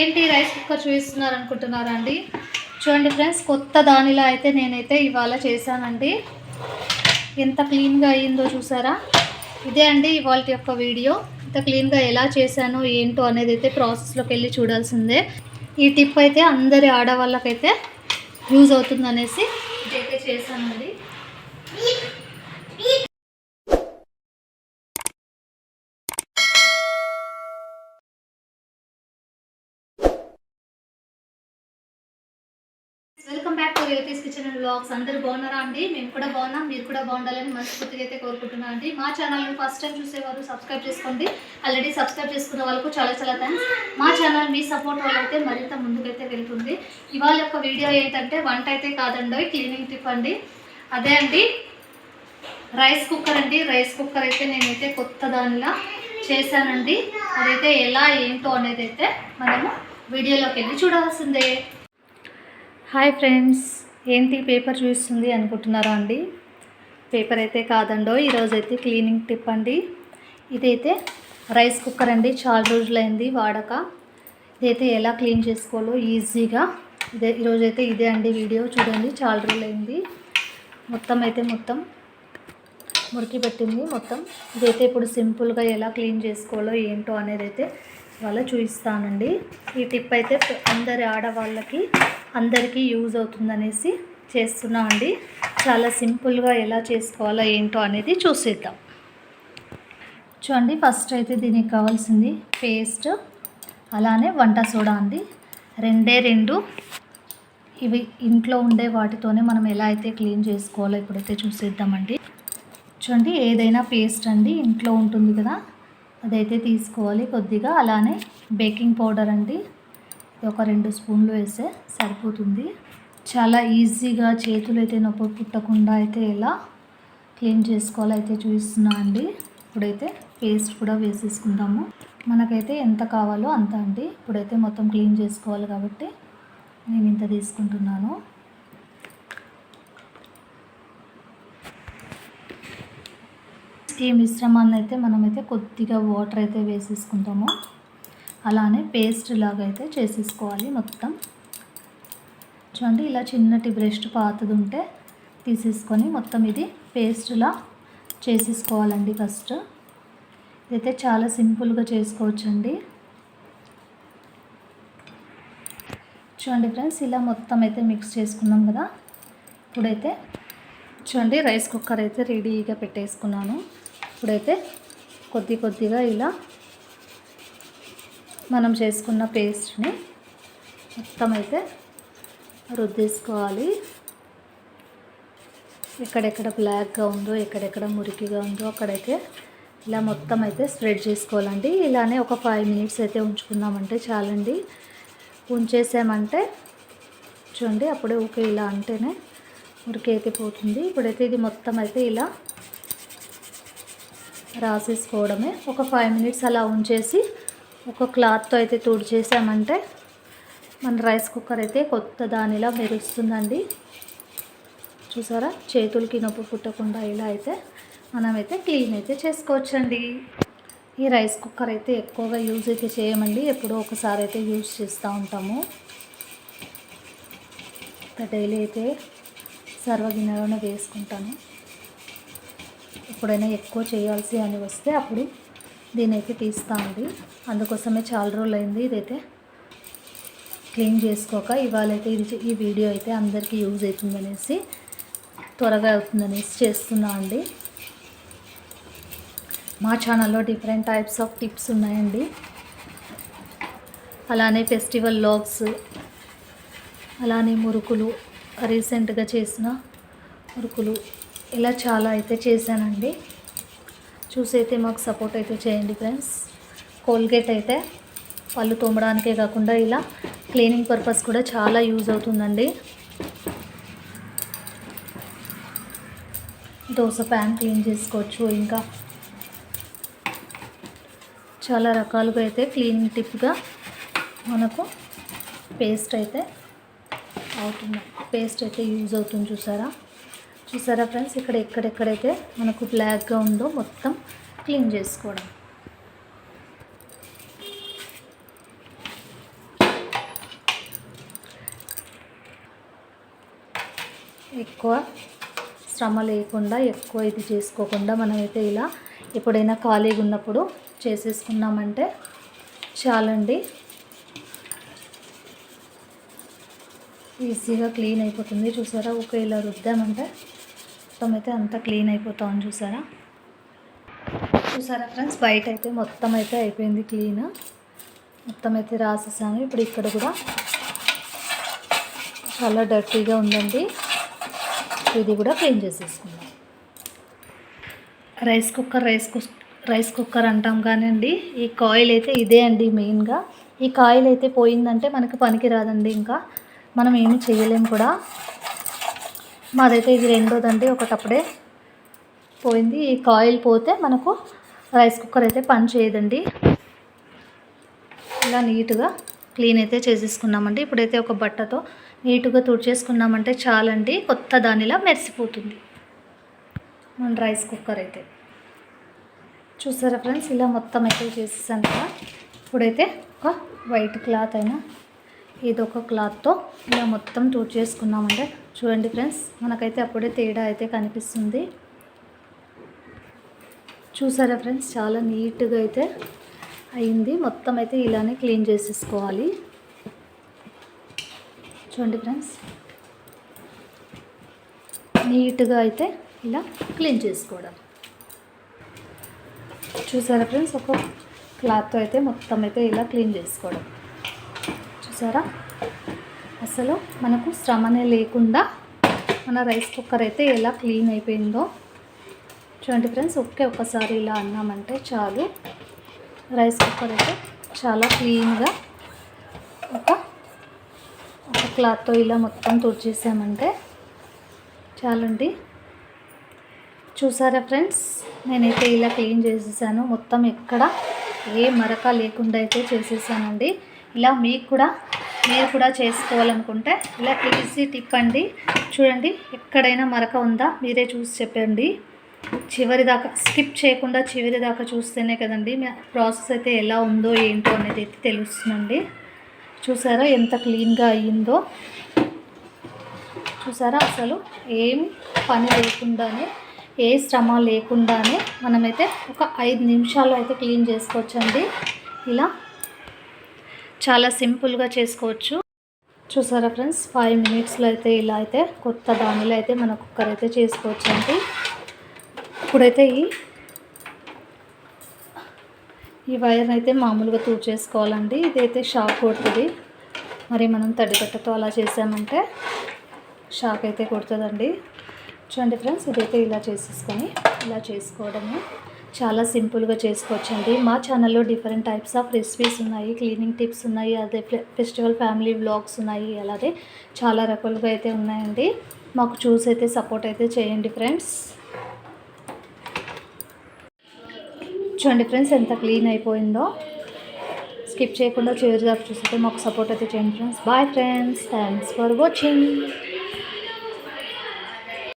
ఏంటి rice cooker చూపిస్తున్నారు అనుకుంటున్నారా అండి? చూడండి ఫ్రెండ్స్ కొత్త దానిలో అయితే నేనైతే ఇవాళ చేశానండి. ఎంత క్లీన్గా అయ్యిందో చూసారా? ఇదే అండి ఇవాళ యొక్క వీడియో ఇంత క్లీన్గా ఎలా చేశానో ఏంటో అనేది అయితే ప్రాసెస్లోకి వెళ్ళి చూడాల్సిందే. ఈ టిప్ అయితే అందరి ఆడవాళ్ళకైతే యూజ్ అవుతుంది అనేసి ఇదైతే చేశానండి. Welcome back to Revathi's kitchen and blogs అందరు బాగున్నారా అండి? మేము కూడా బాగున్నాం. మీరు కూడా బాగుండాలని మనస్ఫూర్తిగా అయితే కోరుకుంటున్నాం అండి. మా ఛానల్ని ఫస్ట్ టైం చూసేవారు సబ్స్క్రైబ్ చేసుకోండి. ఆల్రెడీ సబ్స్క్రైబ్ చేసుకున్న వాళ్ళకు చాలా చాలా థ్యాంక్స్ మా ఛానల్ మీ సపోర్ట్ వల్ల అయితే మరింత ముందుకైతే వెళ్తుంది. ఇవాళ యొక్క వీడియో ఏంటంటే వంట అయితే కాదండి క్లీనింగ్ టిప్ అండి. అదే అండి రైస్ కుక్కర్ అండి. రైస్ కుక్కర్ అయితే నేనైతే కొత్త దానిలా చేశానండి. అదైతే ఎలా ఏంటో అనేది అయితే మనము వీడియోలోకి వెళ్ళి చూడాల్సిందే. హాయ్ ఫ్రెండ్స్ ఏంటి పేపర్ చూస్తుంది అనుకుంటున్నారా అండి? పేపర్ అయితే కాదండో ఈరోజు అయితే క్లీనింగ్ టిప్ అండి. ఇదైతే రైస్ కుక్కర్ అండి చాలా రోజులైంది వాడక. ఇదైతే ఎలా క్లీన్ చేసుకోవాలో ఈజీగా. ఇదే ఈరోజు అయితే ఇదే అండి వీడియో చూడండి చాలా రోజులైంది. మొత్తం అయితే మొత్తం మురికి పెట్టింది మొత్తం. ఇదైతే ఇప్పుడు సింపుల్గా ఎలా క్లీన్ చేసుకోవాలో ఏంటో అనేది అయితే వాళ్ళ చూపిస్తానండి. ఈ టిప్ అయితే అందరి ఆడవాళ్ళకి అందరికీ యూజ్ అవుతుందనేసి చేస్తున్నామండి. చాలా సింపుల్గా ఎలా చేసుకోవాలో ఏంటో అనేది చూసేద్దాం. చూడండి ఫస్ట్ అయితే దీనికి కావాల్సింది పేస్ట్ అలానే వంట సోడా అండి. రెండే రెండు. ఇవి ఇంట్లో ఉండే వాటితోనే మనం ఎలా అయితే క్లీన్ చేసుకోవాలో ఇప్పుడైతే చూసేద్దామండి. చూడండి ఏదైనా పేస్ట్ అండి ఇంట్లో ఉంటుంది కదా అదైతే తీసుకోవాలి కొద్దిగా. అలానే బేకింగ్ పౌడర్ అండి. ఒక రెండు స్పూన్లు వేస్తే సరిపోతుంది. చాలా ఈజీగా చేతులు అయితే నొప్పి పుట్టకుండా అయితే ఎలా క్లీన్ చేసుకోవాలో అయితే చూపిస్తున్నా అండి. ఇప్పుడైతే పేస్ట్ కూడా వేసేసుకుందాము. మనకైతే ఎంత కావాలో అంత అండి. ఇప్పుడైతే మొత్తం క్లీన్ చేసుకోవాలి కాబట్టి నేను ఇంత తీసుకుంటున్నాను. ఈ మిశ్రమాన్ని అయితే మనమైతే కొద్దిగా వాటర్ అయితే వేసేసుకుంటాము. అలానే పేస్ట్ లాగా అయితే చేసేసుకోవాలి మొత్తం. చూడండి ఇలా చిన్నటి బ్రెష్ పాతది ఉంటే తీసేసుకొని మొత్తం ఇది పేస్ట్లా చేసేసుకోవాలండి ఫస్ట్ ఇదైతే చాలా సింపుల్గా చేసుకోవచ్చండి. చూడండి ఫ్రెండ్స్ ఇలా మొత్తం అయితే మిక్స్ చేసుకున్నాం కదా. ఇప్పుడైతే చూడండి రైస్ కుక్కర్ అయితే రెడీగా పెట్టేసుకున్నాను. ఇప్పుడైతే కొద్ది కొద్దిగా ఇలా మనం చేసుకున్న పేస్ట్ని మొత్తం అయితే రుద్దేసుకోవాలి. ఎక్కడెక్కడ బ్లాక్గా ఉందో ఎక్కడెక్కడ మురికిగా ఉందో అక్కడైతే ఇలా మొత్తం అయితే స్ప్రెడ్ చేసుకోవాలండి. ఇలానే ఒక ఫైవ్ మినిట్స్ అయితే ఉంచుకున్నామంటే చాలండి. ఉంచేసామంటే చూడండి అప్పుడే ఓకే ఇలా అంటేనే మురికి అయితే పోతుంది. ఇప్పుడైతే ఇది మొత్తం అయితే ఇలా రాసేసుకోవడమే. ఒక ఫైవ్ మినిట్స్ అలా ఉంచేసి ఒక క్లాత్తో అయితే తుడిచేసామంటే మన రైస్ కుక్కర్ అయితే కొత్త దానిలా మెరుస్తుందండి. చూసారా? చేతులకి నొప్పి పుట్టకుండా ఇలా అయితే మనమైతే క్లీన్ అయితే చేసుకోవచ్చండి. ఈ రైస్ కుక్కర్ అయితే ఎక్కువగా యూజ్ అయితే చేయమండి. ఎప్పుడో ఒకసారి అయితే యూజ్ చేస్తూ ఉంటాము. డైలీ అయితే సర్వగిన్నెలోనే వేసుకుంటాను. ఎప్పుడైనా ఎక్కువ చేయాల్సి అని వస్తే అప్పుడు దీని అయితే తీస్తామండి అందుకోసమే చాలా రోజులు అయింది ఇదైతే క్లీన్ చేసుకోక. ఇవాళ అయితే ఇది ఈ వీడియో అయితే అందరికీ యూజ్ అవుతుందనేసి త్వరగా అవుతుందనేసి చేస్తున్నా అండి. మా ఛానల్లో డిఫరెంట్ టైప్స్ ఆఫ్ టిప్స్ ఉన్నాయండి. అలానే ఫెస్టివల్ లాగ్స్ అలానే మురుకులు రీసెంట్గా చేసిన మురుకులు ఇలా చాలా అయితే చేశానండి. చూసి అయితే మాకు సపోర్ట్ అయితే చేయండి ఫ్రెండ్స్ కోల్గేట్ అయితే పళ్ళు తోమడానికే కాకుండా ఇలా క్లీనింగ్ పర్పస్ కూడా చాలా యూజ్ అవుతుందండి. దోశ ప్యాన్ క్లీన్ చేసుకోవచ్చు ఇంకా చాలా రకాలుగా అయితే క్లీనింగ్ టిప్గా మనకు పేస్ట్ అయితే అవుతుంది. పేస్ట్ అయితే యూజ్ అవుతుంది చూసారా? చూసారా ఫ్రెండ్స్? ఇక్కడ ఎక్కడెక్కడైతే మనకు బ్లాక్గా ఉందో మొత్తం క్లీన్ చేసుకోవడం. ఎక్కువ శ్రమ లేకుండా ఎక్కువ ఇది చేసుకోకుండా మనమైతే ఇలా ఎప్పుడైనా ఖాళీగా ఉన్నప్పుడు చేసేసుకున్నామంటే చాలండి. ఈజీగా క్లీన్ అయిపోతుంది. చూసారా? ఒక ఇలా రుద్దామంటే మొత్తం అయితే అంతా క్లీన్ అయిపోతాం చూసారా? చూసారా ఫ్రెండ్స్? బయట అయితే మొత్తం అయితే అయిపోయింది క్లీన్. మొత్తం అయితే రాసేసాను. ఇప్పుడు ఇక్కడ కూడా చాలా డర్టీగా ఉందండి. ఇది కూడా క్లీన్ చేసేసుకుందాం. Rice cooker rice rice cooker అంటాం కానివ్వండి ఈ కాయిల్ అయితే ఇదే అండి మెయిన్గా. ఈ కాయిల్ అయితే పోయిందంటే మనకి పనికి రాదండి ఇంకా. మనం ఏమి చేయలేము కూడా. మాదైతే ఇది రెండోదండి ఒకటప్పుడే పోయింది. ఈ కాయిల్ పోతే మనకు రైస్ కుక్కర్ అయితే పని చేయదండి. ఇలా నీట్గా క్లీన్ అయితే చేసేసుకున్నామండి. ఇప్పుడైతే ఒక బట్టతో నీట్గా తుడిచేసుకున్నామంటే చాలండి. కొత్త దానిలా మెరిసిపోతుంది. మన రైస్ కుక్కర్ అయితే. చూసారా ఫ్రెండ్స్? ఇలా మొత్తం అయితే చేసేసాను కదా. ఇప్పుడైతే ఒక వైట్ క్లాత్ అయినా ఏదో ఒక క్లాత్తో ఇలా మొత్తం తుడిచేసుకున్నామంటే చూడండి ఫ్రెండ్స్ మనకైతే అప్పుడే తేడా అయితే కనిపిస్తుంది. చూసారా ఫ్రెండ్స్ చాలా నీట్గా అయితే అయింది. మొత్తం అయితే ఇలానే క్లీన్ చేసేసుకోవాలి. చూడండి ఫ్రెండ్స్ నీట్గా అయితే ఇలా క్లీన్ చేసుకోవడం. చూసారా ఫ్రెండ్స్ ఒక క్లాత్తో అయితే మొత్తం అయితే ఇలా క్లీన్ చేసుకోవడం. చూసారా? అసలు మనకు శ్రమనే లేకుండా మన రైస్ కుక్కర్ అయితే ఎలా క్లీన్ అయిపోయిందో చూడండి ఫ్రెండ్స్ ఒకే ఒక్కసారి ఇలా అన్నామంటే చాలు. రైస్ కుక్కర్ అయితే చాలా క్లీన్గా ఒక ఒక క్లాత్తో ఇలా మొత్తం తుడిచేసామంటే చాలండి. చూసారా ఫ్రెండ్స్ నేనైతే ఇలా క్లీన్ చేసేసాను. మొత్తం ఎక్కడ ఏ మరక లేకుండా అయితే చేసేసానండి. ఇలా మీకు కూడా మీరు కూడా చేసుకోవాలనుకుంటే ఇలా ఈజీ టిప్ అండి. చూడండి ఎక్కడైనా మరక ఉందా? మీరే చూసి చెప్పండి. చివరి దాకా స్కిప్ చేయకుండా చివరి దాకా చూస్తేనే కదండి ప్రాసెస్ అయితే ఎలా ఉందో ఏంటో అనేది అయితే తెలుస్తుందండి. చూసారా ఎంత క్లీన్గా అయ్యిందో? చూసారా? అసలు ఏం పని లేకుండానే ఏ శ్రమ లేకుండానే మనమైతే ఒక ఐదు నిమిషాలు అయితే క్లీన్ చేసుకోవచ్చండి. ఇలా చాలా సింపుల్గా చేసుకోవచ్చు. చూసారా ఫ్రెండ్స్? ఫైవ్ మినిట్స్లో అయితే ఇలా అయితే కొత్త దానిలో అయితే మన కుక్కర్ అయితే చేసుకోవచ్చండి. ఇప్పుడైతే ఈ ఈ వైర్ని అయితే మామూలుగా తూచేసుకోవాలండి ఇదైతే షాక్ కొడుతుంది. మరి మనం తడిగట్టతో అలా చేసామంటే షాక్ అయితే కొడుతుందండి. చూడండి ఫ్రెండ్స్ ఇదైతే ఇలా చేసేసుకొని ఇలా చేసుకోవడము. చాలా సింపుల్గా చేసుకోవచ్చండి. మా ఛానల్లో డిఫరెంట్ టైప్స్ ఆఫ్ రెసిపీస్ ఉన్నాయి క్లీనింగ్ టిప్స్ ఉన్నాయి అదే ఫెస్టివల్ ఫ్యామిలీ వ్లాగ్స్ ఉన్నాయి అలాగే చాలా రకాలుగా అయితే ఉన్నాయండి. మాకు చూసి అయితే సపోర్ట్ అయితే చేయండి ఫ్రెండ్స్. చూడండి ఫ్రెండ్స్ ఎంత క్లీన్ అయిపోయిందో. స్కిప్ చేయకుండా చివరి దాకా చూస్తే మాకు సపోర్ట్ అయితే చేయండి friends. Bye friends thanks for watching.